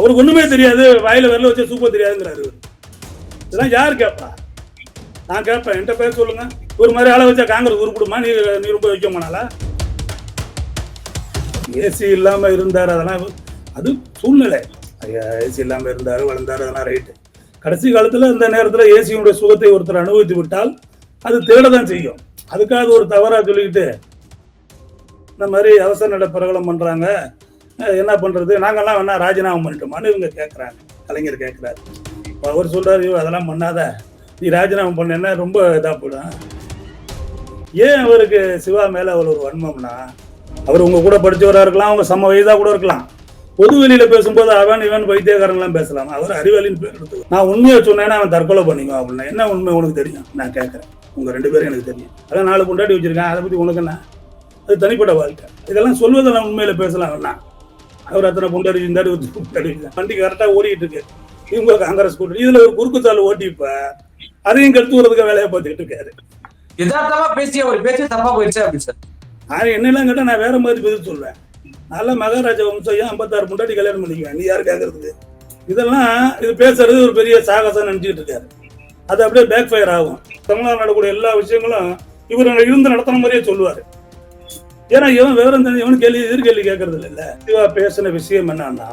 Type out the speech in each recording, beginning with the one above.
அவருக்கு ஒண்ணுமே தெரியாது வாயில விரல வச்சு சூப்பர் தெரியாதுங்கிறாரு இதெல்லாம் யார் கேட்பா நான் கேட்பேன் என்கிட்ட பேர் சொல்லுங்க. ஒரு மாதிரி ஆளை வச்சா காங்கிரஸ் உருப்பிடுமா நீ நீ ரொம்ப வைக்க மாட்டாளா? ஏசி இல்லாம இருந்தார் அதெல்லாம் அது சூழ்நிலை. ஏசி இல்லாம இருந்தாரு வளர்ந்தாரு அதெல்லாம் ரைட்டு கடைசி காலத்துல இந்த நேரத்துல ஏசியுடைய சுகத்தை ஒருத்தர் அனுபவித்து விட்டால் அது தேடதான் செய்யும். அதுக்காக ஒரு தவறா சொல்லிக்கிட்டு இந்த மாதிரி அவசர நட பிரகலம் பண்றாங்க. என்ன பண்றது? நாங்கெல்லாம் வேணா ராஜினாமா பண்ணிட்டோமான்னு இவங்க கேட்குறாங்க கலைஞர் கேட்குறாரு இப்போ அவர் சொல்றாரு "ஐயோ, அதெல்லாம் பண்ணாத. நீ ராஜினாமா பண்ணேன்னா ரொம்ப இதாக போயிடும். ஏன் அவருக்கு சிவா மேல அவ்வளோ ஒரு வன்மம்னா? அவர் உங்க கூட படித்தவராக இருக்கலாம் அவங்க சம வயதாக கூட இருக்கலாம். பொது வெளியில பேசும்போது அவன் இவன் வைத்தியக்காரங்களாம் பேசலாம்? அவர் அறிவாளின்னு பேர் எடுத்து நான் உண்மையை சொன்னேன்னா அவன் தற்கொலை பண்ணிக்கோ அப்படின்னா. என்ன உண்மை உனக்கு தெரியும்? நான் கேட்குறேன் உங்க ரெண்டு பேரும் எனக்கு தெரியும். அதான் நாலு கொண்டாடி வச்சிருக்கேன். அதை பத்தி உனக்கு என்ன? அது தனிப்பட்ட வாழ்க்கை. இதெல்லாம் சொல்வதை நான் உண்மையில பேசலாம் வேணா அவர் அத்தனை பொண்டாடி இருந்தாரு வண்டி கரெக்டா ஓடிட்டு இருக்கு. இவங்க காங்கிரஸ் கூட்டணி. இதுல ஒரு குறுக்குத்தாள் ஓட்டி இப்ப அதையும் கெடுத்து வரதுக்கு வேலையை பார்த்துக்கிட்டு இருக்காரு. யதார்த்தமா பேசிய ஒரு பேச்சு தப்பா போயிடுச்சு அப்படி சார்? நான் என்னெல்லாம் கேட்டா நான் வேற மாதிரி பதில் சொல்வேன் நல்ல மகாராஜா வம்சம் ஐம்பத்தாறு முன்னாடி கல்யாணம் பண்ணிக்குவேன் நீ யார் கேட்கறதுக்கு இதெல்லாம் இது பேசுறது ஒரு பெரிய சாகசம் நினைச்சுக்கிட்டு இருக்காரு. அது அப்படியே பேக் ஃபயர் ஆகும். தமிழ்நாடு நடக்கூடிய எல்லா விஷயங்களும் இவர் இருந்து நடத்தின மாதிரியே சொல்லுவாரு. ஏன்னா இவன் விவரம் தெரிஞ்சு இவனு கேள்வி எதிர்கேள்வி கேட்கறது இல்ல. சிவா பேசின விஷயம் என்னன்னா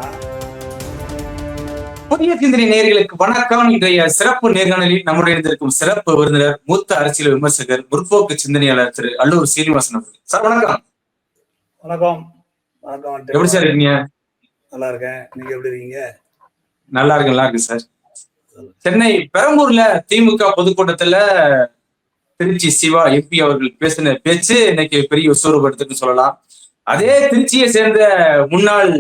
புதிய சிந்தனை நேயர்களுக்கு வணக்கம். இன்றைய சிறப்பு நேர்காணலில் நம்முடைய இருந்திருக்கும் சிறப்பு விருந்தினர் மூத்த அரசியல் விமர்சகர் முற்போக்கு சிந்தனையாளர் திரு அல்லூர் சீனிவாசன் அவர்கள். சார் வணக்கம். வணக்கம். வணக்கம் எப்படி சார் இருக்கீங்க? நல்லா இருக்கேன். நீங்க எப்படி இருக்கீங்க? நல்லா இருக்கு நல்லா இருக்கு சார். சென்னை பெரம்பூர்ல திமுக பொதுக்கூட்டத்துல திருச்சி சிவா எம்பி அவர்கள் பேசின பேச்சு இன்னைக்கு பெரிய உசூறுபடுத்துன்னு சொல்லலாம். அதே திருச்சியை சேர்ந்த முன்னாள்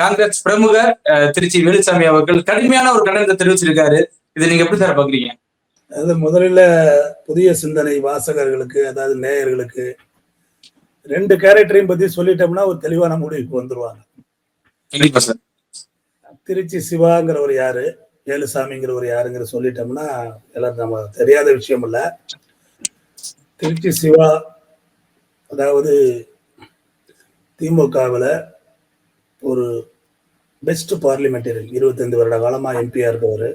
காங்கிரஸ் பிரமுகர் திருச்சி வேலுசாமி அவர்கள் கடுமையான ஒரு கண்டனத்தை தெரிவிச்சிருக்காரு. இதை நீங்க எப்படி சார் பாக்குறீங்க? அது முதலில் புதிய சிந்தனை வாசகர்களுக்கு அதாவது நேயர்களுக்கு ரெண்டு கேரக்டரையும் பத்தி சொல்லிட்டோம்னா ஒரு தெளிவான முடிவுக்கு வந்துருவாங்க. திருச்சி சிவாங்கிறவர் யாரு வேலுசாமிங்கிறவர் யாருங்கிற சொல்லிட்டோம்னா எல்லாரும் நம்ம தெரியாத விஷயம் இல்ல. திருச்சி சிவா அதாவது திமுகவில் ஒரு பெஸ்ட் பார்லிமெண்டரியன் இருபத்தைந்து வருட காலமாக எம்பியாக இருக்கவர்.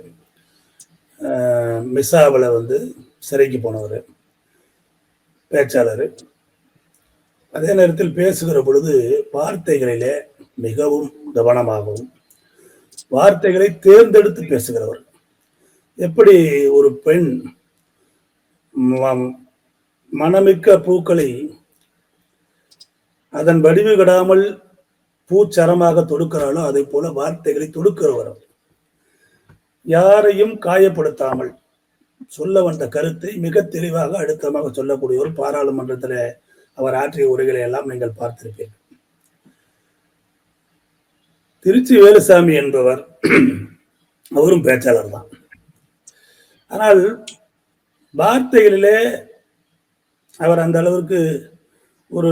மிஸ்ஸாவில் வந்து சிறைக்கு போனவர். பேச்சாளர். அதே நேரத்தில் பேசுகிற பொழுது வார்த்தைகளிலே மிகவும் கவனமாகவும் வார்த்தைகளை தேர்ந்தெடுத்து பேசுகிறவர். எப்படி ஒரு பெண் மனமிக்க மணமிக்க பூக்களை அதன் வடிவு விடாமல் பூச்சரமாக தொடுக்கிறாளோ அதை போல வார்த்தைகளை தொடுக்கிறவர் யாரையும் காயப்படுத்தாமல் சொல்ல வந்த கருத்தை மிக தெளிவாக அழுத்தமாக சொல்லக்கூடிய ஒரு பாராளுமன்றத்தில் அவர் ஆற்றிய உரைகளை எல்லாம் நீங்கள் பார்த்திருப்பீர்கள். திருச்சி வேலுசாமி என்பவர் அவரும் பேச்சாளர் தான். ஆனால் வார்த்தைகளிலே அவர் அந்த அளவிற்கு ஒரு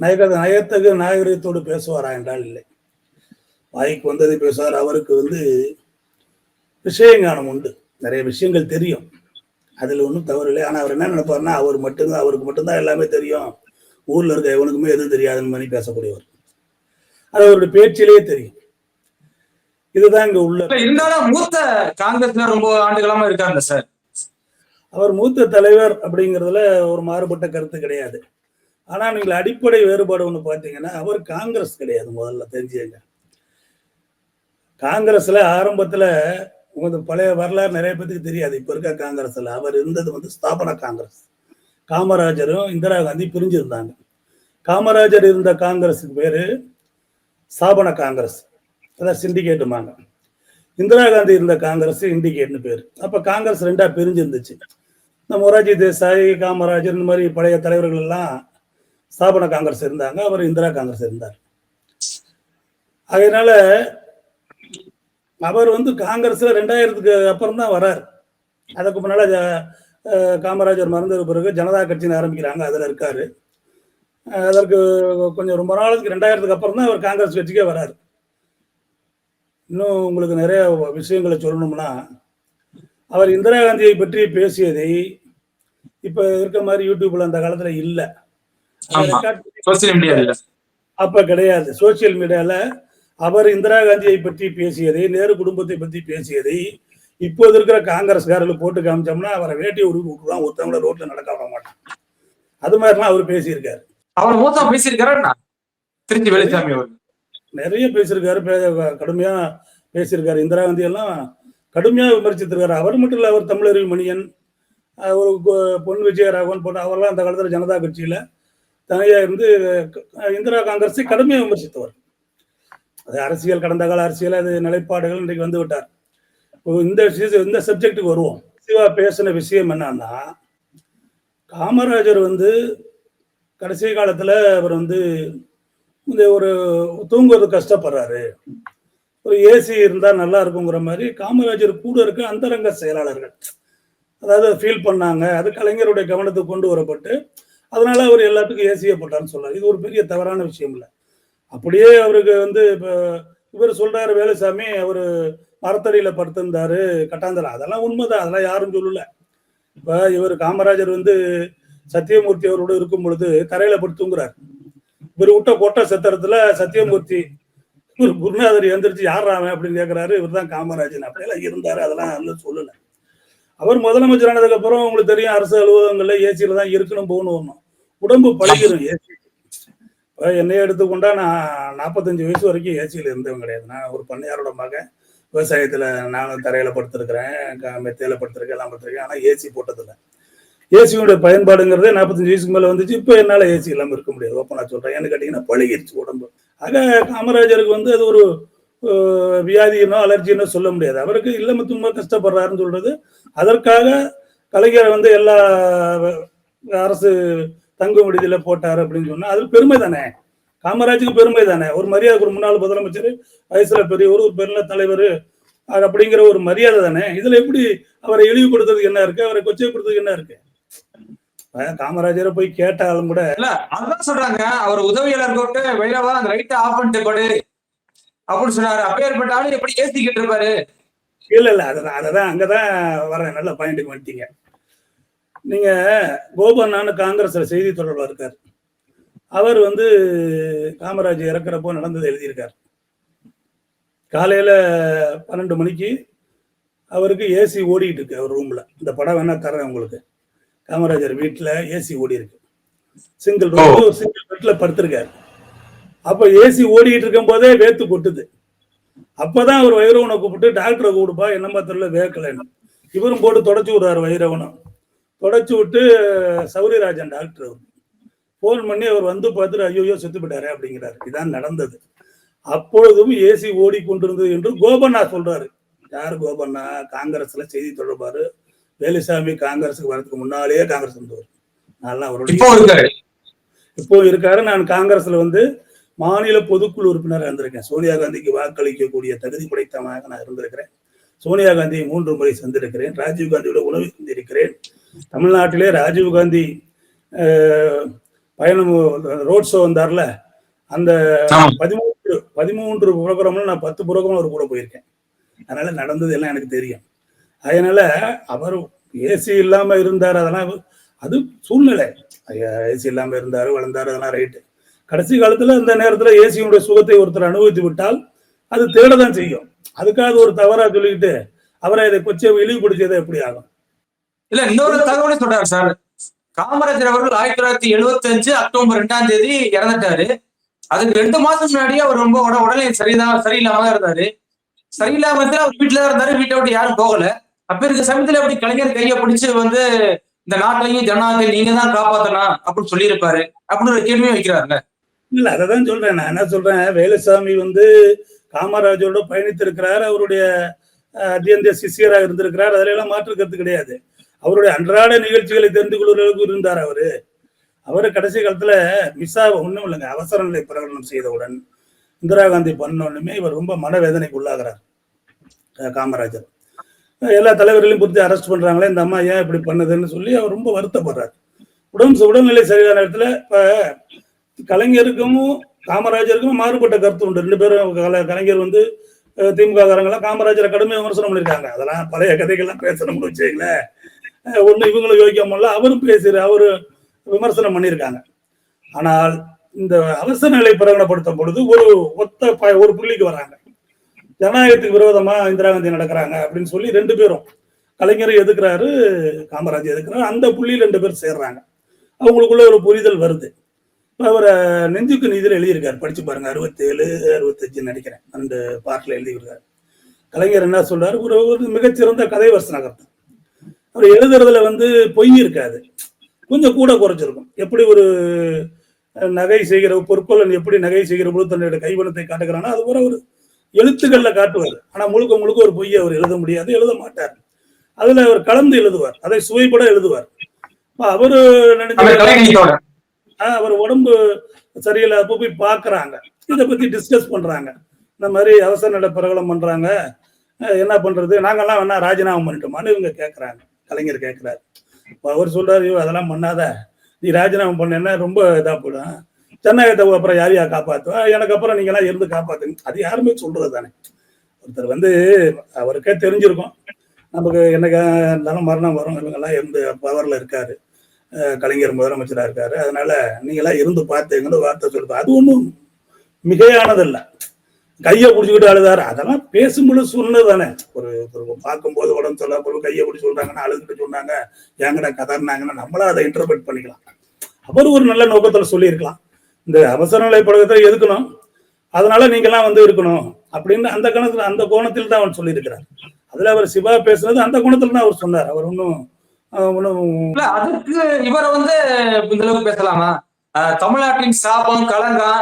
நயக நயத்தகு நாகரிகத்தோடு பேசுவாரா என்றால் இல்லை. வாய்க்கு வந்ததை பேசுவார். அவருக்கு வந்து விஷயங்கானம் உண்டு. நிறைய விஷயங்கள் தெரியும். அதில் ஒன்றும் தவறு இல்லை. ஆனால் அவர் என்ன நினைப்பாருன்னா அவர் மட்டும்தான் அவருக்கு மட்டும்தான் எல்லாமே தெரியும். ஊர்ல இருக்க எவனுக்குமே எதுவும் தெரியாதுன்னு மாதிரி பேசக்கூடியவர். அது அவருடைய பேச்சிலேயே தெரியும். இதுதான் இங்க உள்ள இருந்தாலும் மூத்த காங்கிரஸ்ல ரொம்ப ஆண்டுகளமா இருக்காங்க சார். அவர் மூத்த தலைவர் அப்படிங்கிறதுல ஒரு மாறுபட்ட கருத்து கிடையாது. ஆனா நீங்கள் அடிப்படை வேறுபாடு ஒன்று பார்த்தீங்கன்னா அவர் காங்கிரஸ் கிடையாது முதல்ல தெரிஞ்சுங்க காங்கிரஸ்ல ஆரம்பத்துல உங்களுக்கு பழைய வரலாறு நிறைய பேத்துக்கு தெரியாது. இப்ப இருக்க காங்கிரஸ்ல அவர் இருந்தது வந்து ஸ்தாபன காங்கிரஸ். காமராஜரும் இந்திரா காந்தி பிரிஞ்சிருந்தாங்க. காமராஜர் இருந்த காங்கிரஸுக்கு பேரு ஸ்தாபன காங்கிரஸ். அதான் சிண்டிகேட்டுமாங்க இந்திரா காந்தி இருந்த காங்கிரஸ் இண்டிகேட்னு பேர். அப்போ காங்கிரஸ் ரெண்டா பிரிஞ்சிருந்துச்சு. இந்த மொராஜி தேசாய் காமராஜர் இந்த மாதிரி பழைய தலைவர்கள் எல்லாம் ஸ்தாபன காங்கிரஸ் இருந்தாங்க அவர் இந்திரா காங்கிரஸ் இருந்தார். அதனால அவர் வந்து காங்கிரஸ்ல ரெண்டாயிரத்துக்கு அப்புறம் தான் வரார். அதுக்கு முன்னால காமராஜர் மறந்தது பிறகு ஜனதா கட்சின்னு ஆரம்பிக்கிறாங்க அதில் இருக்காரு. அதற்கு கொஞ்சம் ரொம்ப நாளுக்கு ரெண்டாயிரத்துக்கு அப்புறம் தான் அவர் காங்கிரஸ் கட்சிக்கே வராரு. இன்னும் உங்களுக்கு நிறைய விஷயங்களை சொல்லணும்னா அவர் இந்திரா காந்தியை பற்றி பேசியதை இப்ப இருக்க மாதிரி யூடியூப்ல அந்த காலத்துல இல்ல. அப்ப கிடையாது. சோசியல் மீடியால அவர் இந்திரா காந்தியை பற்றி பேசியதை நேரு குடும்பத்தை பற்றி பேசியதை இப்போது இருக்கிற காங்கிரஸ்காரர்கள் போட்டு காமிச்சோம்னா அவரை வேட்டி உருவி விட்டுருவான் ஒருத்தவங்கள ரோட்ல நடக்க விட மாட்டான். அது மாதிரிலாம் அவர் பேசியிருக்காரு. அவர் மூத்தம் பேசியிருக்காரு திருச்சி வேலுசாமி அவர். நிறைய பேசியிருக்காரு. கடுமையா பேசியிருக்காரு. இந்திரா காந்தி எல்லாம் கடுமையா விமர்சித்திருக்காரு. அவர் மட்டும் இல்ல அவர் தமிழறிவு மணியன் ஒரு பொன் விஜயராகவன் போன்ற அவரெல்லாம் அந்த காலத்தில் ஜனதா கட்சியில் தனியாக இருந்து க- இந்திரா காங்கிரஸை கடுமையாக விமர்சித்தவர். அது அரசியல் கடந்த கால அரசியல் அது நிலைப்பாடுகள் இன்றைக்கு வந்து விட்டார். இப்போ இந்த இந்த சப்ஜெக்டுக்கு வருவோம். சிவா பேசின விஷயம் என்னன்னா காமராஜர் வந்து கடைசி காலத்தில் அவர் வந்து இந்த ஒரு தூங்குவது கஷ்டப்படுறாரு. ஒரு ஏசி இருந்தால் நல்லா இருக்குங்கிற மாதிரி காமராஜர் கூட இருக்க அந்தரங்க செயலாளர்கள். அதாவது ஃபீல் பண்ணாங்க. அது கலைஞருடைய கவனத்துக்கு கொண்டு வரப்பட்டு அதனால அவர் எல்லாத்துக்கும் ஏசியே போட்டார்னு சொல்றாரு. இது ஒரு பெரிய தவறான விஷயம் இல்லை. அப்படியே அவருக்கு வந்து இப்போ இவர் சொல்றாரு வேலுசாமி அவர் மரத்தடியில படுத்திருந்தாரு கட்டாந்தரா. அதெல்லாம் உண்மைதான். அதெல்லாம் யாரும் சொல்லல. இப்ப இவர் காமராஜர் வந்து சத்தியமூர்த்தி அவரோட இருக்கும் பொழுது தரையில படுத்துங்கிறார் இவர் விட்ட கொட்டை சத்திரத்துல சத்தியமூர்த்தி இவர் குருநாதர் எந்திரிச்சு யார் அவன்? அப்படின்னு கேட்கிறாரு இவர் தான் காமராஜன் அப்படியெல்லாம் இருந்தாரு. அதெல்லாம் அதில் சொல்லலை. அவர் முதலமைச்சர் ஆனதுக்கு அப்புறம் உங்களுக்கு தெரியும் அரசு அலுவலகங்கள்ல ஏசியில தான் இருக்கணும் போகணும் வரணும். உடம்பு பழகிடும் ஏசி. என்னைய எடுத்துக்கொண்டா நான் நாற்பத்தஞ்சு வயசு வரைக்கும் ஏசியில இருந்தவன் கிடையாது. நான் ஒரு பண்ணையாரோட மகன். விவசாயத்துல நானும் தரையில படுத்திருக்கிறேன் மெத்தையில படுத்திருக்கேன் எல்லாம் படுத்திருக்கேன். ஆனா ஏசி போட்டதில்லை. ஏசியோட பயன்பாடுங்கிறதே நாற்பத்தஞ்சு வயசுக்கு மேல வந்துச்சு. இப்போ என்னால ஏசி இல்லாம இருக்க முடியாது. ஓப்பனா சொல்றேன். ஏன்னு கேட்டீங்கன்னா பழகிடுச்சு உடம்பு. ஆக காமராஜருக்கு வந்து அது ஒரு வியாதியினோ அலர்ஜினோ சொல்ல முடியாது. அவருக்கு இல்லாம துன்ப கஷ்டப்படுறாருன்னு சொல்றது அதற்காக கலைஞரை வந்து எல்லா அரசு தங்கும் விடுதியில் போட்டாரு அப்படின்னு சொன்னா அது பெருமை தானே? காமராஜுக்கு பெருமை தானே? ஒரு மரியாதை ஒரு முன்னாள் முதலமைச்சர் வயசுல பெரியவர் ஒரு பெருநில தலைவர் அப்படிங்கிற ஒரு மரியாதை தானே? இதுல எப்படி அவரை இழிவுபடுத்துறதுக்கு என்ன இருக்கு? அவரை கொச்சைப்படுத்துறதுக்கு என்ன இருக்கு? காமராஜரை போய் கேட்டாலும் கூட இல்ல அதான் சொல்றாங்க. அவர் உதவியாளர் கூப்பிட்டு வைரவா அந்த லைட்டை ஆஃப் பண்ணிட்டு படு அப்படின்னு சொன்னாரு. அப்பேற்பட்ட ஆளு எப்படி ஏசிக்கிட்டு இருப்பாரு? இல்ல இல்ல அதான் அததான் அங்கதான் வரேன் நல்ல பாயிண்ட்டுக்கு வந்துட்டீங்க. நீங்க கோபண்ணான்னு காங்கிரஸ்ல செய்தி தொடர்பா இருக்கார். அவர் வந்து காமராஜ் இறக்குறப்போ நடந்தது எழுதியிருக்கார். காலையில பன்னெண்டு மணிக்கு அவருக்கு ஏசி ஓடிட்டு இருக்கு அவர் ரூம்ல இந்த படம் வேணா தரேன் உங்களுக்கு. காமராஜர் வீட்டுல ஏசி ஓடி இருக்கு. சிங்கிள் ரூம் சிங்கிள் பெட்ல படுத்திருக்காரு. அப்ப ஏசி ஓடிட்டு இருக்கும் போதே வேத்து கொட்டுது. அப்பதான் அவர் வைரவனை கூப்பிட்டு டாக்டரை கூப்பிடுப்பா என்னம்மா தெரியல வேர்க்கலைன்னு. இவரும் போட்டு தொடச்சு விடுறாரு வைரவனும் தொடச்சு விட்டு சௌரியராஜன் டாக்டர் அவர். ஃபோன் பண்ணி அவர் வந்து பார்த்துட்டு ஐயோ செத்து போயிட்டாரு அப்படிங்கிறாரு. இதான் நடந்தது. அப்பொழுதும் ஏசி ஓடிக்கொண்டிருந்தது என்று கோபண்ணா சொல்றாரு. யார் கோபண்ணா? காங்கிரஸ்ல செய்தி தொடர்பாரு. வேலுசாமி காங்கிரஸுக்கு வரதுக்கு முன்னாலேயே காங்கிரஸ் இருந்தவர் நல்லா அவருடைய இப்போ இருக்காரு. நான் காங்கிரஸ்ல வந்து மாநில பொதுக்குழு உறுப்பினராக இருந்திருக்கேன். சோனியா காந்திக்கு வாக்களிக்கக்கூடிய தகுதி படைத்தவனாக நான் இருந்திருக்கிறேன். சோனியா காந்தியை மூன்று முறை சந்திருக்கிறேன். ராஜீவ் காந்தியோட உணவு சந்திருக்கிறேன் தமிழ்நாட்டிலே ராஜீவ் காந்தி பயணம் ரோட் ஷோ வந்தார்ல அந்த. பதிமூன்று பதிமூன்று புரோகிராம்ல நான் பத்து புரோகிராம் அவர் கூட போயிருக்கேன். அதனால நடந்தது எல்லாம் எனக்கு தெரியும். அதனால அவர் ஏசி இல்லாம இருந்தார் அதெல்லாம் அது சூழ்நிலை. ஏசி இல்லாம இருந்தாரு வளர்ந்தாரு அதெல்லாம் ரைட்டு கடைசி காலத்துல இந்த நேரத்துல ஏசியுடைய சுகத்தை ஒருத்தர் அனுபவித்து விட்டால் அது தேடதான் செய்யும். அதுக்காக ஒரு தவறா சொல்லிக்கிட்டு அவரை இதை கொச்சை இழிவுபடுத்தியதை எப்படி ஆகும்? இல்ல இன்னொரு தகவலை சொல்றாரு சார். காமராஜர் அவர்கள் ஆயிரத்தி தொள்ளாயிரத்தி எழுபத்தி அஞ்சு அக்டோபர் ரெண்டாம் தேதி இறந்துட்டாரு. அதுக்கு ரெண்டு மாசம் முன்னாடியே அவர் ரொம்ப உட உடனே சரிதான் சரியில்லாம தான் இருந்தாரு. சரியில்லாம அவர் வீட்டுல தான் இருந்தாரு. வீட்டை விட்டு யாரும் போகல. அப்ப இருக்க சமயத்துல அப்படி கலைஞர் கையை பிடிச்சு வந்து இந்த நாட்டையும் ஜனநாயகத்தை நீங்க தான் காப்பாத்தலாம் அப்படின்னு சொல்லியிருப்பாரு அப்படின்னு ஒரு கேள்வியும் வைக்கிறாருல்ல. இல்ல அததான் சொல்றேன். நான் என்ன சொல்றேன்? வேலுசாமி வந்து காமராஜரோட பயணித்திருக்கிறார். அவருடைய அத்தியந்த சிஷியராக இருந்திருக்கிறார். அதுல எல்லாம் மாற்று கருத்து கிடையாது. அவருடைய அன்றாட நிகழ்ச்சிகளை தெரிந்து கொள்கிற அளவுக்கு இருந்தார் அவரு. அவரு கடைசி காலத்துல மிஸ்ஸா ஒண்ணும் இல்லைங்க அவசர நிலை பிரகடனம் செய்தவுடன் இந்திரா காந்தி பண்ணோன்னுமே இவர் ரொம்ப மனவேதனைக்கு உள்ளாகிறார் அஹ், காமராஜர். எல்லா தலைவர்களையும் குறித்து அரெஸ்ட் பண்றாங்களே இந்த அம்மா ஏன் இப்படி பண்ணுதுன்னு சொல்லி அவர் ரொம்ப வருத்தப்படுறார். உடம்பு உடல்நிலை சரியான நேரத்துல இப்ப கலைஞருக்கும் காமராஜருக்கும் மாறுபட்ட கருத்து உண்டு. ரெண்டு பேரும் கல- கலைஞர் வந்து அஹ், திமுக காரங்களாம் காமராஜரை கடுமையாக விமர்சனம் பண்ணியிருக்காங்க அதெல்லாம் பழைய கதைகள்லாம் பேசணும்னு வச்சுங்களேன் ஒண்ணு இவங்களும் யோகிக்காமல் அவரும் பேசுற அவரு விமர்சனம் பண்ணியிருக்காங்க ஆனால் இந்த அவசர நிலை பிரகடனப்படுத்தும் பொழுது ஒரு ஒத்த ப- ஒரு புள்ளிக்கு வராங்க. ஜனநாயகத்துக்கு விரோதமா இந்திரா காந்தி நடக்கிறாங்க அப்படின்னு சொல்லி ரெண்டு பேரும் கலைஞரை எதுக்குறாரு காமராஜ் எதுக்குறாரு அந்த புள்ளியில் ரெண்டு பேர் சேர்றாங்க. அவங்களுக்குள்ள ஒரு புரிதல் வருது. அவரை நெஞ்சுக்கு நீதியில் எழுதியிருக்காரு. படிச்சு பாருங்க. அறுபத்தேழு அறுபத்தஞ்சு நினைக்கிறேன். அந்த பாட்டில் எழுதியிருக்காரு. கலைஞர் என்ன சொல்றாரு? ஒரு ஒரு மிகச்சிறந்த கதை வசனகர்த்தம் அவர் எழுதுறதுல வந்து பொய் இருக்காது. கொஞ்சம் கூட குறைஞ்சிருக்கும். எப்படி ஒரு நகை செய்கிற பொற்கொள்ளன் எப்படி நகை செய்கிற பொழுது தன்னுடைய கைவனத்தை காட்டுகிறானோ அது போல ஒரு எழுத்துக்கள்ல காட்டுவார். ஆனா முழுக்க முழுக்க ஒரு பொய்யை அவர் எழுத முடியாது எழுத மாட்டார். அதுல அவர் கலந்து எழுதுவார். அதை சுவைப்பட எழுதுவார். அவர் அவரு ஆனா ஆஹ் அவர் உடம்பு சரியில்லாத போய் பாக்குறாங்க இதை பத்தி டிஸ்கஸ் பண்றாங்க. இந்த மாதிரி அவசர நிலை பிரகலம் பண்றாங்க. என்ன பண்றது? நாங்கெல்லாம் வேணா ராஜினாமா பண்ணிட்டோமான்னு இவங்க கேட்கறாங்க கலைஞர் கேட்கிறாரு அவர் சொல்றாரு "ஐயோ, அதெல்லாம் பண்ணாத. நீ ராஜினாமா பண்ணேன்னா ரொம்ப இதா போயிடும். ஜனநாயகத்தை அப்புறம் யார் யார் காப்பாத்துவா? எனக்கு அப்புறம் நீங்க எல்லாம் இருந்து காப்பாத்துங்க. அது யாருமே சொல்றது தானே. ஒருத்தர் வந்து அவருக்கே தெரிஞ்சிருக்கும். நமக்கு என்னைக்கு இருந்தாலும் மரணம் வரும். இவங்கெல்லாம் இருந்து பவர்ல இருக்காரு. கலைஞர் முதலமைச்சரா இருக்காரு. அதனால நீங்களாம் இருந்து பார்த்தீங்கன்னு வார்த்தை சொல்லுது அது ஒன்றும் மிகையானதல்ல. கையை பிடிச்சிக்கிட்டு அழுதாரு. அதெல்லாம் பேசும்பொழுது சொன்னது தானே. ஒரு ஒரு பார்க்கும்போது உடம்பு சொல்ல பொருள் கையை பிடிச்சி சொல்றாங்கன்னா அழுதுகிட்டு சொன்னாங்க எங்கடா கதர்னாங்கன்னா நம்மளும் அதை இன்டர்பிரட் பண்ணிக்கலாம். அவர் ஒரு நல்ல நோக்கத்துல சொல்லியிருக்கலாம். இந்த அவசர நிலை பழக்கத்தை எதுக்கணும்? அதனால நீங்கெல்லாம் வந்து இருக்கணும். அப்படின்னு அந்த கணத்தில் அந்த கோணத்தில் தான் அவர் சொல்லியிருக்கிறார். அதுல அவர் சிவா பேசுனது அந்த கோணத்தில் தான் அவர் சொன்னார். அவர் ஒன்றும் அதுக்கு இவரை வந்து இந்த அளவுக்கு பேசலாமா? தமிழ்நாட்டின் சாபம் களங்கம்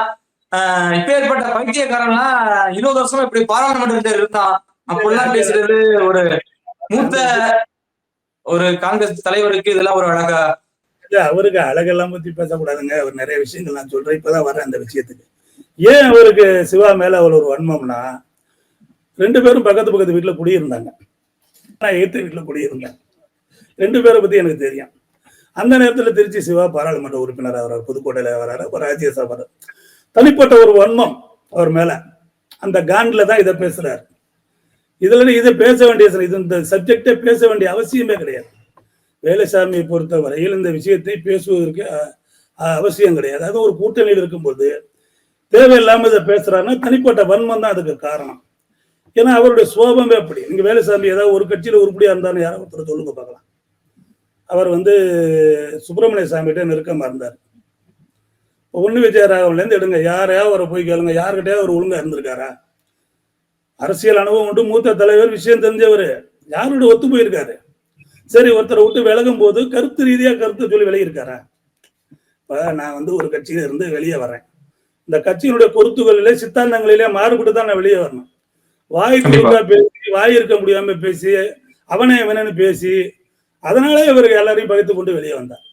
ஆஹ் இப்பேற்பட்ட பைத்தியக்காரன்லாம் இருபது வருஷமா இப்படி பாராளுமன்றத்தில் இருந்தான். அப்படிலாம் பேசுறது ஒரு மூத்த ஒரு காங்கிரஸ் தலைவருக்கு இதெல்லாம் ஒரு அழகா இல்ல, அவருக்கு அழகெல்லாம் பத்தி பேசக்கூடாதுங்க. அவர் நிறைய விஷயங்கள் நான் சொல்றேன். இப்பதான் வரேன் அந்த விஷயத்துக்கு. ஏன் அவருக்கு சிவா மேல அவ்வளவு ஒரு வன்மம்னா ரெண்டு பேரும் பக்கத்து பக்கத்து வீட்டுல குடியிருந்தாங்க. நான் எய்த்த வீட்டுல குடியிருந்தேன். ரெண்டு பேரை பத்தி எனக்கு தெரியும். அந்த நேரத்தில் திருச்சி சிவா பாராளுமன்ற உறுப்பினர் வர்றார் புதுக்கோட்டையில வர்றாரு ஒரு ராஜ்யசபா தனிப்பட்ட ஒரு வன்மம் அவர் மேல. அந்த காண்டில் தான் இதை பேசுறாரு. இதுல இதை பேச வேண்டிய இது இந்த சப்ஜெக்டே பேச வேண்டிய அவசியமே கிடையாது. வேலைசாமியை பொறுத்த வரையில் இந்த விஷயத்தை பேசுவதற்கு அவசியம் கிடையாது. அது ஒரு கூட்டணியில் இருக்கும்போது தேவையில்லாமல் இதை பேசுகிறாருன்னா தனிப்பட்ட வன்மம் தான் அதுக்கு காரணம். ஏன்னா அவருடைய சோபமே அப்படி. நீங்கள் வேலைசாமி ஏதாவது ஒரு கட்சியில் உருப்படியாக இருந்தாலும் யாரோ ஒருத்தர் சொல்லுங்க பார்க்கலாம். அவர் வந்து சுப்பிரமணிய சாமிகிட்ட நெருக்கமா இருந்தார். ஒண்ணு விஜயராகவன்ல இருந்து எடுங்க. யாரையாவது அவரை போய் கேளுங்க. யாருக்கிட்டயாவது அவர் ஒழுங்கா இருந்திருக்காரா? அரசியல் அனுபவம் உண்டு. மூத்த தலைவர் விஷயம் தெரிஞ்சவர். யாரோட ஒத்து போயிருக்காரு? சரி ஒருத்தரை விட்டு விலகும் போது கருத்து ரீதியா கருத்து சொல்லி விலகியிருக்காரா? இப்ப நான் வந்து ஒரு கட்சியில இருந்து வெளியே வரேன் இந்த கட்சியினுடைய பொறுத்துகளிலே சித்தாந்தங்களிலே மாறுபட்டு தான் நான் வெளியே வரணும். வாய் பேசி வாய் இருக்க முடியாம பேசி அவனே இவனன்னு பேசி அதனாலே இவருக்கு எல்லாரையும் பகைத்து கொண்டு வெளியே வந்தார்.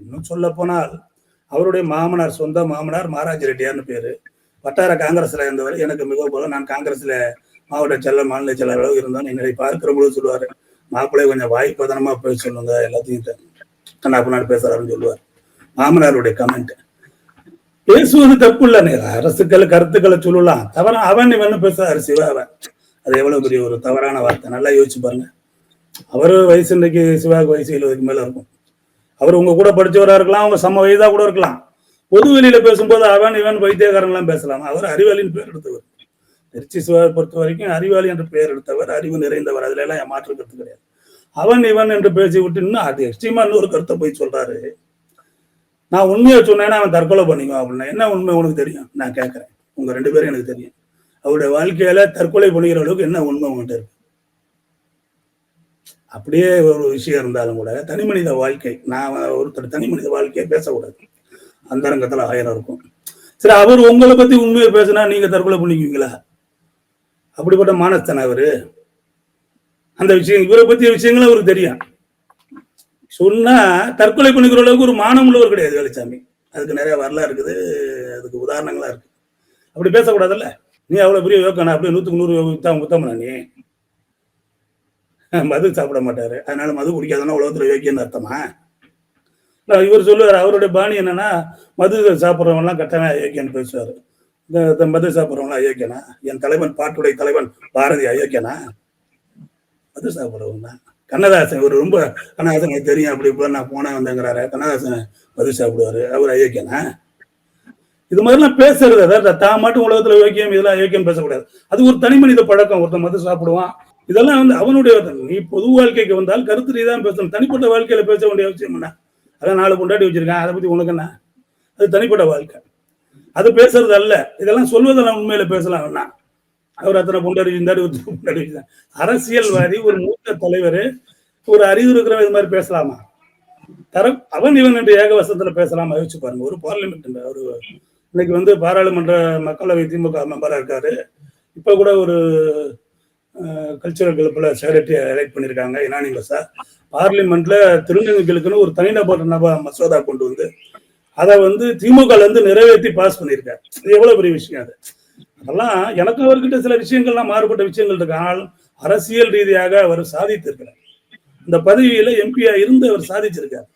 இன்னும் சொல்ல போனால் அவருடைய மாமனார் சொந்த மாமனார் மாராஜ் ரெட்டியார்னு பேரு. வட்டார காங்கிரஸ்ல இருந்தவர். எனக்கு மிகவும் போல நான் காங்கிரஸ்ல மாவட்ட செல்ல மாநில செயலாளராக இருந்தோம் என்னை பார்க்கிற பொழுது சொல்லுவாரு மாப்பிள்ளை கொஞ்சம் வாய்ப்பதனமா போய் சொல்லுங்க எல்லாத்தையும் கண்ணா பின்னாடி பேசுறாருன்னு சொல்லுவார். மாமனாருடைய கமெண்ட் பேசுவது தப்பு இல்ல அரசுக்கள் கருத்துக்களை சொல்லலாம். தவறா அவன் இவன் பேசுறாரு சிவாவன் அது எவ்வளவு பெரிய ஒரு தவறான வார்த்தை. நல்லா யோசிச்சு பாருங்க. அவரு வயசு இன்னைக்கு சிவாக்கு வயசு எழுபதுக்கு மேல இருக்கும். அவர் உங்க கூட படிச்சவரா இருக்கலாம் அவங்க சம வயதா கூட இருக்கலாம். பொது வெளியில பேசும்போது அவன் இவன் வைத்தியக்காரங்களாம் பேசலாம். அவர் அறிவாளியின் பேர் எடுத்தவர். திருச்சி சிவாவை பொறுத்த வரைக்கும் அறிவாளி என்று பெயர் எடுத்தவர் அறிவு நிறைந்தவர். அதுல எல்லாம் என் மாற்று கருத்து கிடையாது. அவன் இவன் என்று பேசி விட்டு இன்னும் அது எக்ஸ்ட்ரீமா இன்னொரு கருத்தை போய் சொல்றாரு. நான் உண்மையை சொன்னேன்னா அவன் தற்கொலை பண்ணிக்குவான் அப்படின்னா. என்ன உண்மை உனக்கு தெரியும்? நான் கேட்கறேன். உங்க ரெண்டு பேரும் எனக்கு தெரியும். அவருடைய வாழ்க்கையில தற்கொலை பண்ணிக்கிற அளவுக்கு என்ன உண்மை உங்கள்கிட்ட இருக்கு? அப்படியே ஒரு விஷயம் இருந்தாலும் கூட தனி மனித வாழ்க்கை நான் ஒருத்தர் தனி மனித வாழ்க்கையை பேசக்கூடாது. அந்தரங்கத்தில் ஆயிரம் இருக்கும். சரி அவர் உங்களை பற்றி உண்மையை பேசினா நீங்கள் தற்கொலை பண்ணிக்குவீங்களா? அப்படிப்பட்ட மானஸ்தன் அவர். அந்த விஷயம் இவரை பற்றிய விஷயங்களும் அவருக்கு தெரியும். சொன்னால் தற்கொலை பண்ணிக்கிற அளவுக்கு ஒரு மானம் உள்ளவர் கிடையாது வேலைச்சாமி. அதுக்கு நிறைய வரலாறு இருக்குது அதுக்கு உதாரணங்களாக இருக்குது அப்படி பேசக்கூடாதுல்ல? நீ அவ்வளோ பெரிய யோக்கனா அப்படியே நூற்றுக்கு நூறு உத்தம் உத்தமனா நீ? மது சாப்பிட மாட்டாரு. அதனால மது குடிக்காதனா உலகத்துல யோக்கியன்னு அர்த்தமா? இவர் சொல்லுவார் அவருடைய பாணி என்னன்னா மது சாப்பிட்றவங்கலாம் கட்டணம் அயோக்கியன்னு பேசுவாரு. இந்த மது சாப்பிட்றவங்களாம் அயோக்கியனா என் தலைவன் பாட்டுடைய தலைவன் பாரதி அயோக்கியனா மது சாப்பிட்றவங்க கண்ணதாசன் இவர் ரொம்ப கண்ணதாசன் தெரியும் அப்படி இப்படி நான் போனேன் வந்தேங்கிறாரு. கண்ணதாசன் மது சாப்பிடுவாரு அவர் அயோக்கியனா இது மாதிரிலாம் பேசுறது அதாவது தான் மட்டும் உலகத்துல யோக்கியம் இதெல்லாம் யோக்கியம் பேசக்கூடாது. அது ஒரு தனி மனித பழக்கம் ஒருத்தன் மது சாப்பிடுவான் இதெல்லாம் வந்து அவனுடைய நீ பொது வாழ்க்கைக்கு வந்தால் கருத்து ரீதியாக பேசணும். தனிப்பட்ட வாழ்க்கையில பேச வேண்டிய அவசியம் என்ன? அதான் நாலு கொண்டாடி வச்சிருக்கேன். அதை பத்தி உனக்கு என்ன? அது தனிப்பட்ட வாழ்க்கை. அது பேசுறது அல்ல. இதெல்லாம் சொல்வதெல்லாம் உண்மையில பேசலாம். வேணா அவர் அத்தனை பொண்டாடி இருந்தாரு பொண்டாடி அரசியல்வாதி ஒரு மூத்த தலைவர் ஒரு அறிவு இருக்கிறவன் இது மாதிரி பேசலாமா? தர அவன் இவன் என்று ஏகவசத்துல பேசலாமா? யோசிச்சு பாருங்க. ஒரு பார்லிமெண்ட் ஒரு இன்னைக்கு வந்து பாராளுமன்ற மக்களவை திமுக மெம்பரா இருக்காரு. இப்ப கூட ஒரு கல்ச்சுரல் கிளப்பில் செக்ரட்டரி எலெக்ட் பண்ணியிருக்காங்க சார் பார்லிமெண்ட்ல திருநங்கைகளுக்குன்னு ஒரு தனிநபர் நப மசோதா கொண்டு வந்து அதை வந்து திமுகலேருந்து நிறைவேற்றி பாஸ் பண்ணியிருக்காரு. இது எவ்வளவு பெரிய விஷயம் அது? அதெல்லாம் எனக்கு அவர்கிட்ட சில விஷயங்கள்லாம் மாறுபட்ட விஷயங்கள் இருக்கு. ஆனாலும் அரசியல் ரீதியாக அவர் சாதித்திருக்கிறார். இந்த பதவியில எம்பியா இருந்து அவர் சாதிச்சிருக்கார்.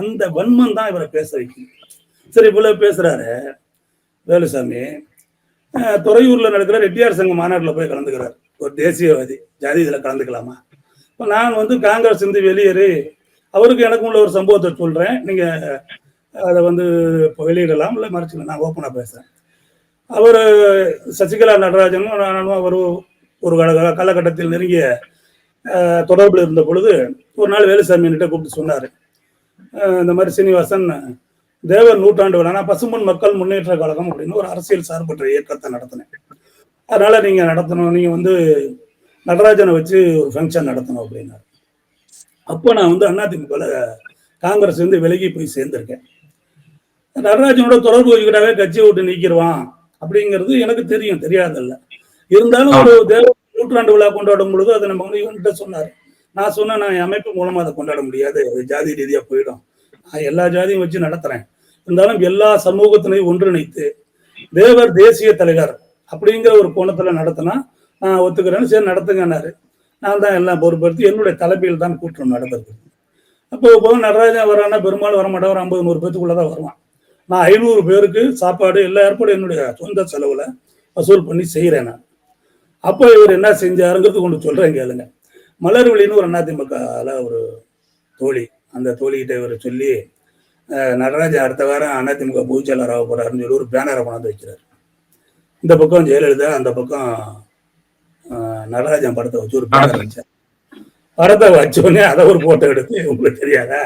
அந்த வன்மம் தான் இவரை பேச வைக்கும் சரி இவ்வளவு பேசுறாரு. வேலுசாமி துறையூர்ல நடக்கிற ரெட்டியார் சங்க மாநாட்டுல போய் கலந்துக்கிறார். ஒரு தேசியவாதி ஜாதி இதில் கலந்துக்கலாமா? இப்போ நான் வந்து காங்கிரஸ் இருந்து வெளியேறி அவருக்கு எனக்கு உள்ள ஒரு சம்பவத்தை சொல்கிறேன் நீங்கள் அதை வந்து இப்போ வெளியிடலாம் இல்லை மறைச்சிக்கலாம் நான் ஓப்பனாக பேசுகிறேன் அவர் சசிகலா நடராஜனும் நானும் அவர் ஒரு கால- காலகட்டத்தில் நெருங்கிய தொடர்பில் இருந்த பொழுது ஒரு நாள் வேலுசாமி என்கிட்ட கூப்பிட்டு சொன்னார். இந்த மாதிரி சீனிவாசன் தேவர் நூற்றாண்டு விழா நான் பசும்பொன் மக்கள் முன்னேற்ற கழகம் அப்படின்னு ஒரு அரசியல் சார்பற்ற இயக்கத்தை நடத்தினேன். அதனால நீங்க நடத்தணும். நீங்க வந்து நடராஜனை வச்சு ஒரு ஃபங்க்ஷன் நடத்தணும் அப்படின்னாரு. அப்போ நான் வந்து அதிமுகவில் காங்கிரஸ் வந்து விலகி போய் சேர்ந்திருக்கேன். நடராஜனோட தொடர்பு வச்சுக்கிட்டாவே கட்சியை விட்டு நீக்கிடுவான் அப்படிங்கிறது எனக்கு தெரியும். தெரியாதல்ல. இருந்தாலும் ஒரு தேவ நூற்றாண்டு விழா கொண்டாடும் பொழுது அதை நம்ம வந்து இவன்கிட்ட சொன்னார். நான் சொன்னேன் நான் என் அமைப்பு மூலமா அதை கொண்டாட முடியாது. ஜாதி ரீதியா போயிடும். நான் எல்லா ஜாதியும் வச்சு நடத்துறேன். இருந்தாலும் எல்லா சமூகத்தினையும் ஒன்றிணைத்து தேவர் தேசிய தலைவர் அப்படிங்கிற ஒரு கோணத்தில் நடத்தினா நான் ஒத்துக்கிறேன்னு சரி நடத்துங்கன்னாரு. நான் தான் எல்லாம் பொறுப்படுத்தி என்னுடைய தலைமையில் தான் கூட்டம் நடந்தது அப்போ இப்போ நடராஜன் வரானா பெரும்பாலும் வரமாட்டான் ஒரு ஐம்பது நூறு பேத்துக்குள்ள தான் வருவான். நான் ஐநூறு பேருக்கு சாப்பாடு எல்லா ஏற்பாடும் என்னுடைய சொந்த செலவில் வசூல் பண்ணி செய்கிறேன் நான். அப்போ இவர் என்ன செஞ்சாருங்கிறது கொண்டு சொல்கிறேன் கேளுங்க. மலர்வெளின்னு ஒரு அதிமுகவில் ஒரு தோழி அந்த தோழிகிட்ட இவர் சொல்லி நடராஜன் அடுத்த வாரம் அதிமுக பொதுச்செயலாளர் ஆக போகிறாருன்னு சொல்லி ஒரு பேனரை கொண்டாந்து வைக்கிறார். இந்த பக்கம் ஜெயலலிதா அந்த பக்கம் நடராஜன் படத்தை வச்சு ஒரு பேனர் வச்சார் படத்தை வச்ச உடனே அதை ஒரு போட்டோ எடுத்து உங்களுக்கு தெரியாதா?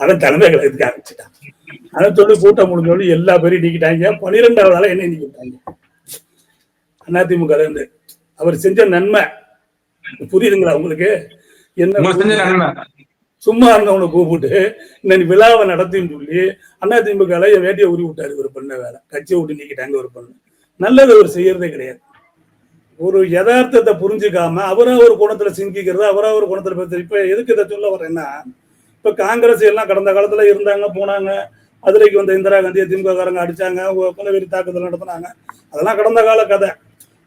அதை தலைமை கழகத்துக்கு ஆரம்பிச்சுட்டான் அதை சொல்லி கூட்டம் முடிஞ்சோடனே எல்லா பேரையும் நீக்கிட்டாங்க. பனிரெண்டாவது ஆளா என்ன நீக்கிட்டாங்க அதிமுக இருந்து அவர் செஞ்ச நன்மை. புரியுதுங்களா உங்களுக்கு? என்ன சும்மா இருந்தவனை கூப்பிட்டு இன்னைக்கு விழாவை நடத்தின்னு சொல்லி அதிமுக என் வேட்டியை உரி விட்டாரு இவர் பண்ண வேலை. கட்சியை விட்டு நீக்கிட்டாங்க ஒரு பண்ண. நல்லது அவர் செய்யறதே கிடையாது. ஒரு யதார்த்தத்தை புரிஞ்சுக்காம அவரா ஒரு குணத்துல சிந்திக்கிறது அவரா ஒரு குணத்துல பேச இப்ப எதுக்கு இதை சொல்ல வரேன்னா இப்ப காங்கிரஸ் எல்லாம் கடந்த காலத்துல இருந்தாங்க போனாங்க. மதுரைக்கு வந்த இந்திரா காந்தியை திமுக காரங்க அடிச்சாங்க குலவெறி தாக்குதல் நடத்தினாங்க. அதெல்லாம் கடந்த கால கதை.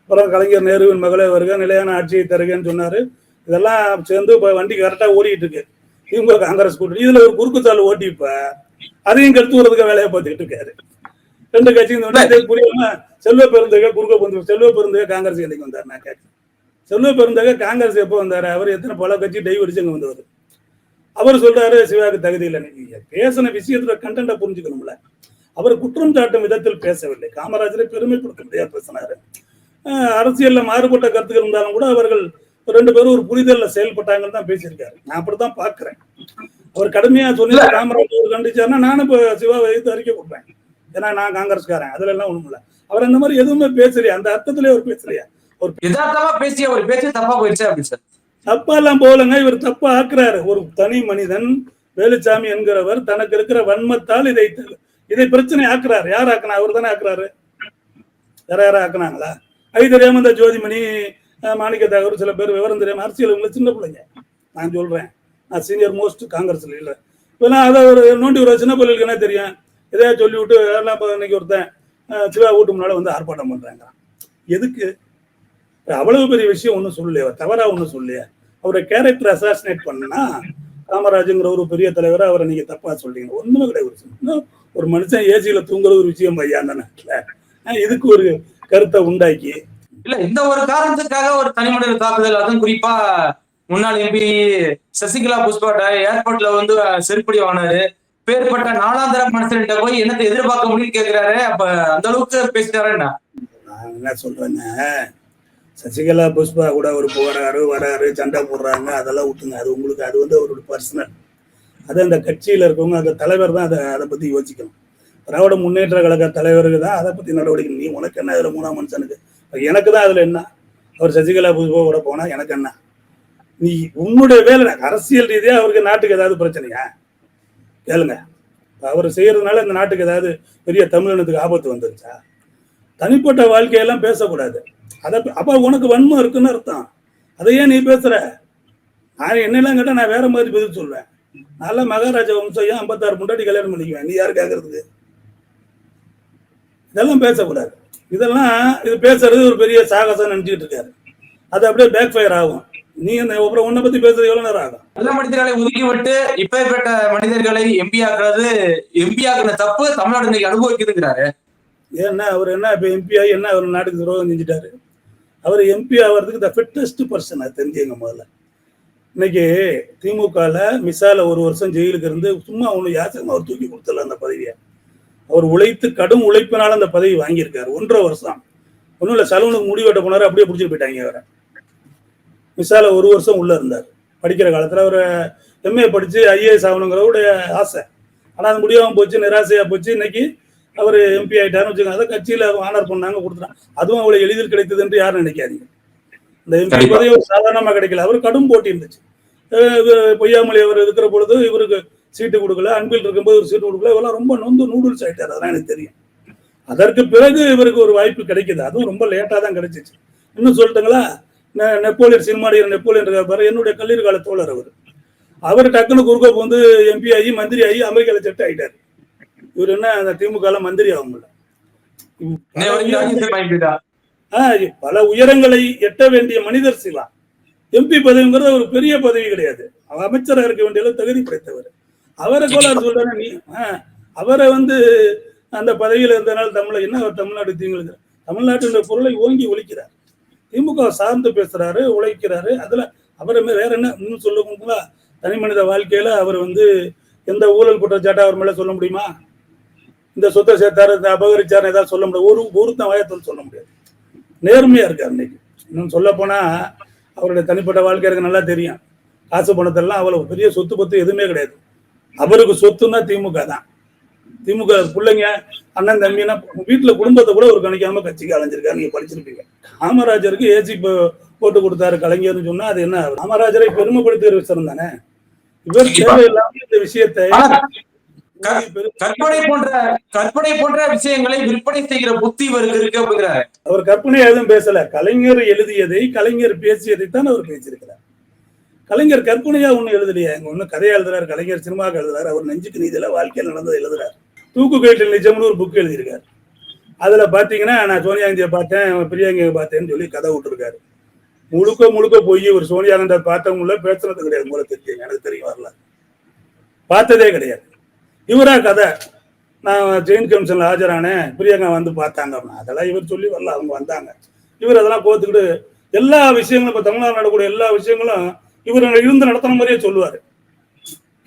அப்புறம் கலைஞர் நேருவின் மகளே வருக நிலையான ஆட்சியை தருகன்னு சொன்னாரு. இதெல்லாம் சேர்ந்து இப்போ வண்டி கரெக்டா ஓடிட்டு இருக்கு. திமுக காங்கிரஸ் கூட்டணி. இதுல ஒரு குறுக்குச்சால் ஓட்டி இப்ப அதையும் கெடுத்து வரதுக்கு வேலையை பார்த்துக்கிட்டு இருக்காரு. ரெண்டு கட்சியும் புரியாம செல்வ பெருந்தக குறுக்க வந்து செல்வ பெருந்தக காங்கிரஸ் என்னைக்கு வந்தார் நான் கேட்கிறேன் செல்வ பெருந்தக காங்கிரஸ் எப்போ வந்தாரு? அவர் எத்தனை பல கட்சி டை அடிச்சு அங்க வந்தவர். அவர் சொல்றாரு சிவாவுக்கு தகுதி இல்லை. நீங்க பேசின விஷயத்துல கண்டென்ட்டை புரிஞ்சுக்கணும்ல. அவர் குற்றம் சாட்டும் விதத்தில் பேசவில்லை. காமராஜரை பெருமைப்படுத்த முடியாது பேசினாரு. அரசியல்ல மாறுபட்ட கருத்துக்கள் இருந்தாலும் கூட அவர்கள் ரெண்டு பேரும் ஒரு புரிதல்ல செயல்பட்டாங்கன்னு தான் பேசியிருக்காரு. நான் அப்படித்தான் பாக்குறேன் அவர் கடுமையா சொல்லி காமராஜ் ஒரு கண்டிச்சாருன்னா நானும் இப்ப சிவாவை எதிர்த்து அறிக்கை கொடுப்பேன் ஏன்னா நான் காங்கிரஸ்காரன் அதுல எல்லாம் ஒண்ணும் இல்ல அவர் அந்த மாதிரி எதுவுமே பேசலையா அந்த அர்த்தத்திலே அவர் பேசலையா. ஒரு யதார்த்தமா பேசி அவர் பேச்சு தப்பா போயிடுச்சு சார். தப்பா எல்லாம் போகலங்க இவர் தப்பா ஆக்குறாரு. ஒரு தனி மனிதன் வேலுச்சாமி என்கிறவர் தனக்கு இருக்கிற வன்மத்தால் இதை இதை பிரச்சனை ஆக்குறாரு. யார் ஆக்குனா அவர் தானே ஆக்குறாரு. வேற யாரா ஆக்குனாங்களா? அது தெரியாம இந்த ஜோதிமணி மாணிக்க தாகூர் சில பேர் விவரம் தெரியாம அரசியல் இவங்க சின்ன பிள்ளைங்க. நான் சொல்றேன். நான் சீனியர் மோஸ்ட் காங்கிரஸ்ல இல்ல. இப்பெல்லாம் அதை ஒரு நோண்டி ஒரு சின்ன பிள்ளைகளுக்கு என்ன தெரியும். இதே சொல்லிவிட்டு எல்லாம் இப்போ இன்னைக்கு ஒருத்தன் சிவா வீட்டு முன்னால் வந்து ஆர்ப்பாட்டம் பண்றாங்க எதுக்கு? அவ்வளவு பெரிய விஷயம் ஒன்றும் சொல்லலையே தவறாக தவறா ஒன்றும் சொல்லலையே. அவரை கேரக்டர் அசாசினேட் பண்ணா காமராஜுங்கிற ஒரு பெரிய தலைவரை அவரை நீங்க தப்பா சொல்றீங்க. ஒண்ணுமே கிடையாது. ஒரு ஒரு மனுஷன் ஏசியில தூங்குறது ஒரு விஷயம் பையா அந்த நாட்டுல இதுக்கு ஒரு கருத்தை உண்டாக்கி. இல்ல இந்த ஒரு காரணத்துக்காக ஒரு தனிமனித தாக்குதல் அதுவும் குறிப்பா முன்னாள் எம்பி சசிகலா புஷ்பா ஏர்போர்ட்ல வந்து செருப்படி வாங்கினாரு. பேர்பட்ட நாலாந்தர மனுஷன்கிட்ட போய் என்னத்தை எதிர்பார்க்க முடியும் கேக்குறாரு. அப்ப அந்த அளவுக்கு பேசிட்டாரு என்ன? நான் என்ன சொல்றேன்னா சசிகலா புஷ்பா கூட ஒரு போறாரு வராரு சண்டை போடுறாங்க. அதெல்லாம் விட்டுங்க அது உங்களுக்கு அது வந்து அவரோட பர்சனல் அது அந்த கட்சியில இருக்கவங்க அந்த தலைவர் தான் அதை அதை பத்தி யோசிக்கணும். திராவிட முன்னேற்ற கழக தலைவருக்கு தான் அதை பத்தி நடவடிக்கை. நீ உனக்கு என்ன அதுல மூணாம் மனுஷனுக்கு? எனக்கு தான் அதுல என்ன? அவர் சசிகலா புஷ்பா கூட போனா எனக்கு என்ன? நீ உன்னுடைய வேலை அரசியல் ரீதியா அவருக்கு நாட்டுக்கு ஏதாவது பிரச்சனையா? கேளுங்க. அவர் செய்யறதுனால இந்த நாட்டுக்கு ஏதாவது பெரிய தமிழினத்துக்கு ஆபத்து வந்துருச்சா? தனிப்பட்ட வாழ்க்கையெல்லாம் பேசக்கூடாது. அதை அப்போ உனக்கு வன்மம் இருக்குன்னு அர்த்தம். அதை ஏன் நீ பேசுற. நான் என்னெல்லாம் கேட்டால் நான் வேற மாதிரி பதில் சொல்லுவேன் நல்ல மகாராஜா வம்சம் ஏன் ஐம்பத்தாறு முன்னாடி கல்யாணம் பண்ணிக்குவேன்? நீ யார் கேட்கறதுக்கு இதெல்லாம் பேசக்கூடாது. இதெல்லாம் இது பேசுறது ஒரு பெரிய சாகசம் நினச்சிக்கிட்டு இருக்காரு. அது அப்படியே பேக் ஃபயர் ஆகும். நீ அப்புறம் உன்னை பத்தி பேசுறது எவ்வளவு நேரம் ஆகும்? நல்ல மனிதர்களை ஒதுக்கி விட்டு இப்பேற்பட்ட மனிதர்களை எம்பி ஆக்குறது எம்பி ஆக்குன தப்பு தமிழ்நாடு இன்னைக்கு அனுபவிக்குதுங்கிறாரு. ஏன்னா அவர் என்ன இப்போ எம்பி ஆகி என்ன அவர் நாட்டுக்கு துரோகம் செஞ்சுட்டாரு. அவர் எம்பி ஆகிறதுக்கு த ஃபிட்டஸ்ட் பர்சன் அது தெரிஞ்சுங்க முதல்ல. இன்னைக்கு திமுகவில் மிசால ஒரு வருஷம் ஜெயிலுக்கு இருந்து சும்மா ஒன்று யாசகமாக அவர் தூக்கி கொடுத்தல அந்த பதவியை. அவர் உழைத்து கடும் உழைப்பினால அந்த பதவி வாங்கியிருக்காரு. ஒன்றரை வருஷம். ஒன்றும் இல்லை சலூனுக்கு முடி வெட்ட போனாரு அப்படியே பிடிச்சிட்டு போயிட்டாங்க அவரை மிசால ஒரு வருஷம் உள்ள இருந்தார். படிக்கிற காலத்தில் அவர் எம்ஏ படித்து ஐஏஎஸ் ஆகணுங்கிறவுடைய ஆசை. ஆனால் அது முடியாமல் போச்சு நிராசையாக போச்சு. இன்னைக்கு அவர் எம்பி ஆயிட்டாருன்னு வச்சுக்கோங்க. அதை கட்சியில் ஆனர் பண்ணாங்க கொடுத்துட்டாங்க. அதுவும் அவ்வளோ எளிதில் கிடைத்தது என்று யாரும் நினைக்காதீங்க. இந்த எம்பி. பதவி ஒரு சாதாரணமாக கிடைக்கல. அவர் கடும் போட்டி இருந்துச்சு. பொய்யாமொழி அவர் இருக்கிற பொழுது இவருக்கு சீட்டு கொடுக்கல. அன்பில் இருக்கும்போது ஒரு சீட்டு கொடுக்கல. இவெல்லாம் ரொம்ப நொந்து நூடுல்ஸ் ஆயிட்டார். அதெல்லாம் எனக்கு தெரியும். அதற்கு பிறகு இவருக்கு ஒரு வாய்ப்பு கிடைக்குது. அதுவும் ரொம்ப லேட்டாக தான் கிடைச்சிச்சு. இன்னும் சொல்லட்டுங்களா? நெப்போலியன் சினிமா நடிகர் நெப்போலியன் இருக்கார் என்னுடைய கல்லூரி கால தோழர் அவர். அவர் டக்குனு குறுக்க வந்து எம்பி ஆகி மந்திரி ஆகி அமெரிக்காவில் செட் ஆயிட்டார். இவர் என்ன அந்த திமுக மந்திரி ஆக முடியல. பல உயரங்களை எட்ட வேண்டிய மனிதர் சிலா. எம்பி பதவிங்கிறது ஒரு பெரிய பதவி கிடையாது. அவர் அமைச்சராக இருக்க வேண்டிய தகுதி படைத்தவர். அவரை கோளாறு சொல்றாங்க நீ அவரை வந்து அந்த பதவியில் இருந்தனால தமிழை என்ன தமிழ்நாடு தீங்கு தமிழ்நாட்டினுடைய பொருளை ஓங்கி ஒழிக்கிறார். திமுக சார்ந்து பேசுறாரு உழைக்கிறாரு. அதுல அவரை வேற என்ன இன்னும் சொல்லுங்களா தனி மனித வாழ்க்கையில அவர் வந்து எந்த ஊழல் குற்றச்சாட்டை அவர் மேல சொல்ல முடியுமா? இந்த சொத்தை சேர்த்தாரு இந்த அபகரிச்சாரு ஏதாவது சொல்ல முடியாது. ஒரு ஒருத்தன் வயத்தில் சொல்ல முடியாது. நேர்மையா இருக்கார் இன்னைக்கு. இன்னும் சொல்ல போனா அவருடைய தனிப்பட்ட வாழ்க்கை எனக்கு நல்லா தெரியும். காசு பணத்தெல்லாம் அவ்வளவு பெரிய சொத்து பத்து எதுவுமே கிடையாது. அவருக்கு சொத்துன்னா திமுக தான். திமுக பிள்ளைங்க அண்ணன் தம்பினா வீட்டுல குடும்பத்தை கூட ஒரு கணிக்காம கட்சிக்கு அலைஞ்சிருக்காரு நீங்க படிச்சிருப்பீங்க. காமராஜருக்கு ஏசி போட்டு கொடுத்தாரு கலைஞர்னு சொன்னா அது என்ன காமராஜரை பெருமைப்படுத்துகிற விஷயம் தானே? இவர் தேவையில்லாம இந்த விஷயத்தை கற்பனை போன்ற கற்பனை போன்ற விஷயங்களை விற்பனை செய்கிற புத்தி இவருக்கு இருக்கு அப்படிங்கிறாரு. அவர் கற்பனை எதுவும் பேசல. கலைஞர் எழுதியதை கலைஞர் பேசியதை தான் அவர் பேசியிருக்கிறார். கலைஞர் கற்பனையா ஒண்ணு எழுதலையா. அங்க ஒண்ணு கதையா எழுதுறாரு கலைஞர் சினிமாக்கு எழுதுறாரு. அவர் நெஞ்சுக்கு நீதியில வாழ்க்கையில் நடந்ததை எழுதுறாரு. தூக்கு கயிற்றில் நிஜம்னு ஒரு புக் எழுதியிருக்காரு. அதுல பாத்தீங்கன்னா நான் சோனியா காந்தியை பார்த்தேன் பிரியாங்கியை பார்த்தேன்னு சொல்லி கதை விட்டுருக்காரு. முழுக்க முழுக்க போய் ஒரு சோனியா காந்தியை பார்த்தவங்கள பேசுறது கிடையாது உங்களை தெரியும் எனக்கு தெரியும் வரல. பார்த்ததே கிடையாது. இவரா கதை. நான் ஜெயின் கமிஷன்ல ஆஜரானேன் பிரியங்கா வந்து பார்த்தாங்க அப்படின்னா அதெல்லாம் இவர் சொல்லி வரல அவங்க வந்தாங்க. இவர் அதெல்லாம் கோத்துக்கிட்டு எல்லா விஷயங்களும் இப்போ தமிழ்நாடு நடக்கூடிய எல்லா விஷயங்களும் இவர் இருந்து நடத்தின மாதிரியே சொல்லுவார்.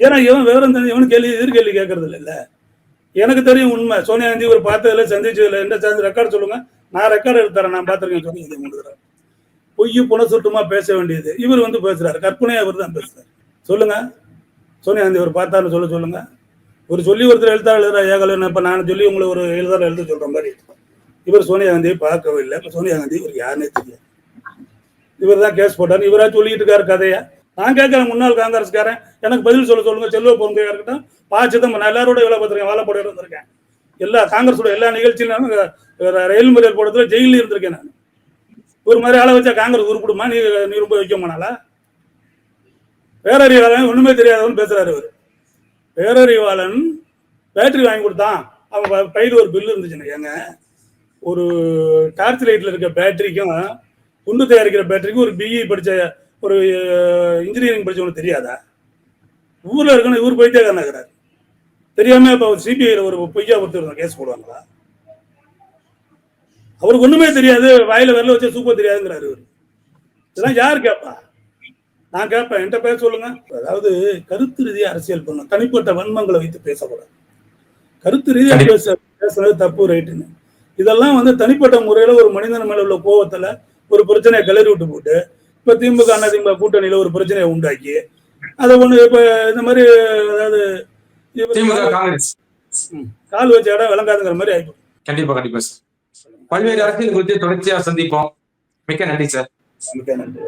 ஏன்னா இவன் விவரம் தெரிஞ்சு இவனு கேள்வி எதிர் கேள்வி கேட்கறது இல்லை. எனக்கு தெரியும் உண்மை. சோனியா காந்தி இவர் பார்த்ததுல இல்லை. என்ன சேர்ந்து ரெக்கார்டு சொல்லுங்க. நான் ரெக்கார்டு எடுத்துறேன் நான் பார்த்துருக்கேன் சோனியா காந்தி கொடுக்குறேன் பொய் புனசுட்டுமா பேச வேண்டியது. இவர் வந்து பேசுறாரு. கற்பனையா இவர் தான் பேசுறாரு. சொல்லுங்க. சோனியா காந்தி இவர் பார்த்தாருன்னு சொல்ல சொல்லுங்க. ஒரு சொல்லி ஒருத்தர் எழுத்தாளர் எழுதுறா ஏகலன் இப்போ நான் சொல்லி உங்களை ஒரு எழுதாளர் எழுத சொல்ற மாதிரி இவர் சோனியா காந்தியை பார்க்கவே இல்லை. இப்போ சோனியா காந்தி இவர் யாருன்னே தெரியாது இவர் தான் கேஸ் போட்டார் இவரா சொல்லிட்டு இருக்காரு கதையை. நான் கேட்கறேன் முன்னாள் காங்கிரஸ்காரன். எனக்கு பதில் சொல்ல சொல்லுங்க செல்வ பொங்கையா இருக்கட்டும் பா சிதம்பரம் நான் எல்லாரோட வேலை பார்த்துருக்கேன் வேலை போட இருந்திருக்கேன். எல்லா காங்கிரஸோட எல்லா நிகழ்ச்சியிலும் ரயில் மறியல் போடத்துல ஜெயிலில் இருந்திருக்கேன் நான். ஒரு மாதிரி ஆளை வச்சா காங்கிரஸ் உருப்பிடுமா நீ நீ ரொம்ப வைக்க பேரறிவாளன் ஒண்ணுமே தெரியாதவன் பேசுறாரு இவர். பேரறிவாளன் பேட்டரி வாங்கி கொடுத்தான். அவன் ப- கையில் ஒரு பில்லு இருந்துச்சுன்னு ஏங்க. ஒரு டார்ச் லைட்ல இருக்க பேட்டரிக்கும் குண்டு தயாரிக்கிற பேட்டரிக்கும் ஒரு பிஇ படிச்ச ஒரு இன்ஜினியரிங் படிச்சவனுக்கு தெரியாதா? ஊர்ல இருக்கணும் இவர் போயிட்டே இருக்கிறார். தெரியாம இப்ப சிபிஐல ஒரு பொய்யா ஒருத்தர் கேஸ் போடுவாங்களா? அவருக்கு ஒண்ணுமே தெரியாது வாயில விரல வச்ச சூப்பர் தெரியாதுங்கிறாரு இவர். இதெல்லாம் யார் கேட்பா நான் கேட்பேன் என்கிட்ட பேச சொல்லுங்க. அதாவது கருத்து ரீதியா அரசியல் பண்ணணும். தனிப்பட்ட வன்மங்களை வைத்து பேசக்கூடாது. கருத்து ரீதியா கண்டிப்பா. பேச பேசுறது தப்பு ரைட்டுன்னு இதெல்லாம் வந்து தனிப்பட்ட முறையில ஒரு மனிதன் மேல உள்ள கோவத்துல ஒரு பிரச்சனையை கிளறி விட்டு போட்டு இப்ப திமுக அண்ணா திமுக கூட்டணியில ஒரு பிரச்சனையை உண்டாக்கி அதை ஒண்ணு இப்ப இந்த மாதிரி அதாவது கால் வச்ச இடம் விளங்காதுங்கிற மாதிரி ஆயிப்போம். கண்டிப்பா கண்டிப்பா சார். பல்வேறு அரசியல் குறித்து தொடர்ச்சியா சந்திப்போம். மிக்க நன்றி சார். மிக்க நன்றி.